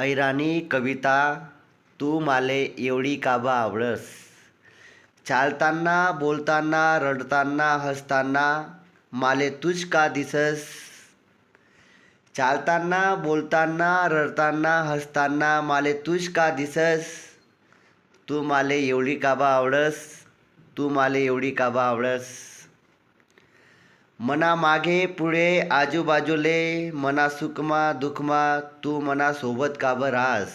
ऐराणी कविता तू माले एवढी काबा आवडस? चालताना बोलताना रडताना हसताना माले तुझ का दिसस? चालताना बोलताना रडताना हसताना माले तुझ का दिसस? तू माले एवढी काबा आवडस? तू माले एवढी काबा आवडस? मना मागे पुढे आजूबाजूले मना सुखमा दुखमा तू मना सोबत का रास?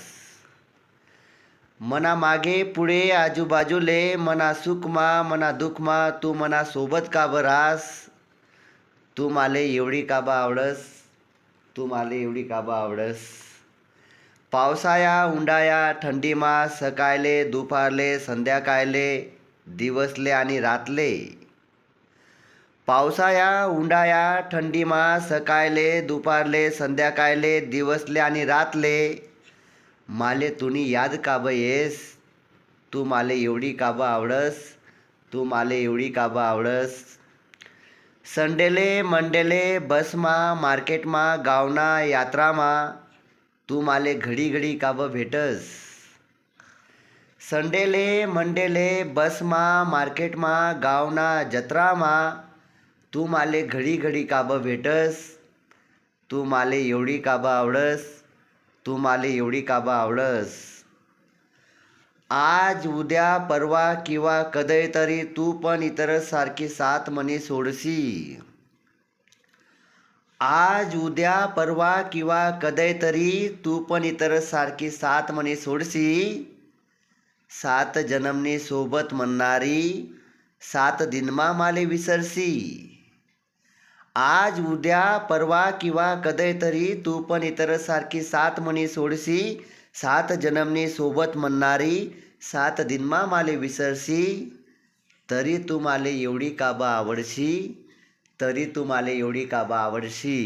मना मागे पुढे आजूबाजूले मना सुखमा मना दुःखमा तू मना सोबत का रास? तू माले एवढी काबा आवडस? तू माले एवढी काबा आवडस? पावसाया उंडाया थंडीमा सकाळले दुपारले संध्याकाळले दिवसले आणि रातले पावसाया उंडाया थंडीमा सकाळले दुपारले संध्याकाळले दिवसले आणि रातले. माले तुनी याद काब येस तू माले एवढी काबं आवडस तू माले एवढी काबं आवडस. संडेले मंडेले बसमा मार्केटमा गावना यात्रामा तू माले घडी घडी काब भेटस. संडेले मंडेले बसमा मार्केटमा गावना जत्रामा तू माले घडी घडी काब भेटस तू माले एवढी काबा आवडस तू माले एवढी काबा आवडस. आज उद्या परवा किंवा कदय तरी तू पण इतर सारखी सात मनी सोडसी. आज उद्या परवा किंवा कदय तरी तू पण इतर सारखी सात मनी सोडसी. सात जन्मनी सोबत म्हणणारी सात दिनमा माले विसरसी. आज उद्या परवा किंवा कधीतरी तू पण इतर सारखी सात म्हणी सोडसी सात जन्मनी सोबत म्हणणारी सात दिनमा माले विसरसी तरी तू माले एवढी काबा आवडशी तरी तू माले एवढी काबा आवडशी.